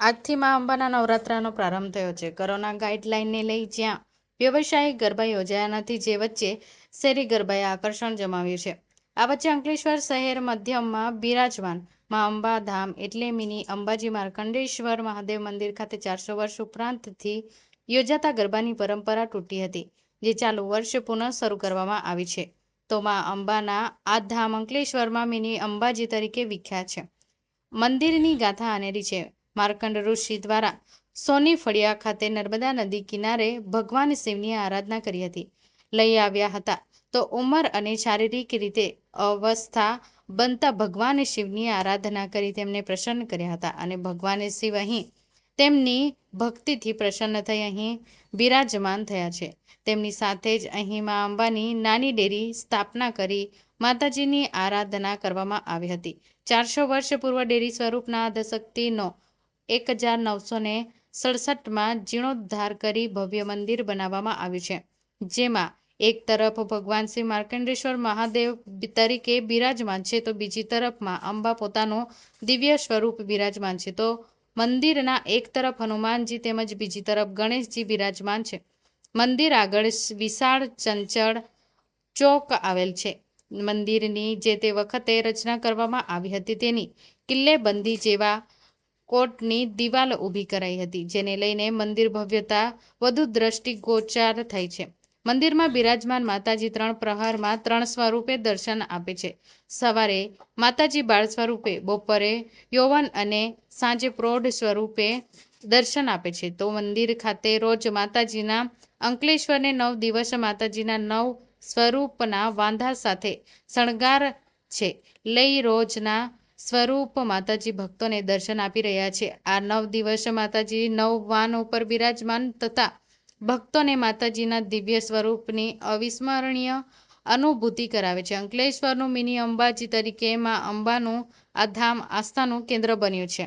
આજથી મા અંબાના નવરાત્રાનો પ્રારંભ થયો છે. કોરોના ગાઈડલાઈનને લઈ જ્યાં વ્યવસાયિક ગરબા યોજાયા નથી, જે વચ્ચે શેરી ગરબાએ આકર્ષણ જમાવ્યું છે. આ વચ્ચે અંકલેશ્વર શહેર મધ્યમાં બિરાજમાન મા અંબા ધામ એટલે મિની અંબાજી માર્કંડેશ્વર મહાદેવ મંદિર ખાતે ચારસો વર્ષ ઉપરાંતથી યોજાતા ગરબાની પરંપરા તૂટી હતી, જે ચાલુ વર્ષ પુનઃ શરૂ કરવામાં આવી છે. તો મા અંબાના આ ધામ અંકલેશ્વરમાં મિની અંબાજી તરીકે વિખ્યાત છે. મંદિરની ગાથા અનેરી છે. માર્કંડ ઋષિ દ્વારા સોની ફળિયા ખાતે નર્મદા નદી કિનારે ભગવાન શિવની આરાધના કરી હતી. લઈ આવ્યા હતા. તો ઉંમર અને શારીરિક રીતે અવસ્થા બનતા ભગવાન શિવની આરાધના કરી તેમને પ્રસન્ન કર્યા હતા અને ભગવાન શિવ અહીં તેમની ભક્તિથી પ્રસન્ન થઈ અહીં બિરાજમાન થયા છે. તેમની સાથે જ અહીં મા અંબાની નાની ડેરી સ્થાપના કરી માતાજીની આરાધના કરવામાં આવી હતી. ચારસો વર્ષ પૂર્વ ડેરી સ્વરૂપના આદ્યશક્તિનો એક હજાર નવસો ને સડસઠમાં જીર્ણોદ્ધાર કરી ભવ્ય મંદિર બનાવવામાં આવ્યું છે. જેમાં એક તરફ ભગવાન શ્રી માર્કંડેશ્વર મહાદેવ તરીકે બિરાજમાન છે, તો બીજી તરફમાં અંબા પોતાનું દિવ્ય સ્વરૂપ બિરાજમાન છે. તો મંદિરના એક તરફ હનુમાનજી તેમજ બીજી તરફ ગણેશજી બિરાજમાન છે. મંદિર આગળ વિશાળ ચંચળ ચોક આવેલ છે. મંદિરની જે તે વખતે રચના કરવામાં આવી હતી તેની કિલ્લેબંધી જેવા કોટની દિવાલ ઊભી કરાઈ હતી, જેને લઈને મંદિર ભવ્યતા વધુ દ્રષ્ટિગોચાર થઈ છે. મંદિરમાં બિરાજમાન માતાજી ત્રણ પ્રહારમાં ત્રણ સ્વરૂપે દર્શન આપે છે. સવારે માતાજી બાળ સ્વરૂપે, બપોરે યૌવન અને સાંજે પ્રૌઢ સ્વરૂપે દર્શન આપે છે. તો મંદિર ખાતે રોજ માતાજીના અંકલેશ્વરને નવ દિવસ માતાજીના નવ સ્વરૂપના વાંધા સાથે શણગાર છે. લઈ રોજના સ્વરૂપ માતાજી ભક્તોને દર્શન આપી રહ્યા છે. આ નવ દિવસ માતાજી નવ વાન ઉપર બિરાજમાન તથા ભક્તોને માતાજીના દિવ્ય સ્વરૂપની અવિસ્મરણીય અનુભૂતિ કરાવે છે. અંકલેશ્વરનું મિની અંબાજી તરીકે માં અંબાનું આ ધામ આસ્થાનું કેન્દ્ર બન્યું છે.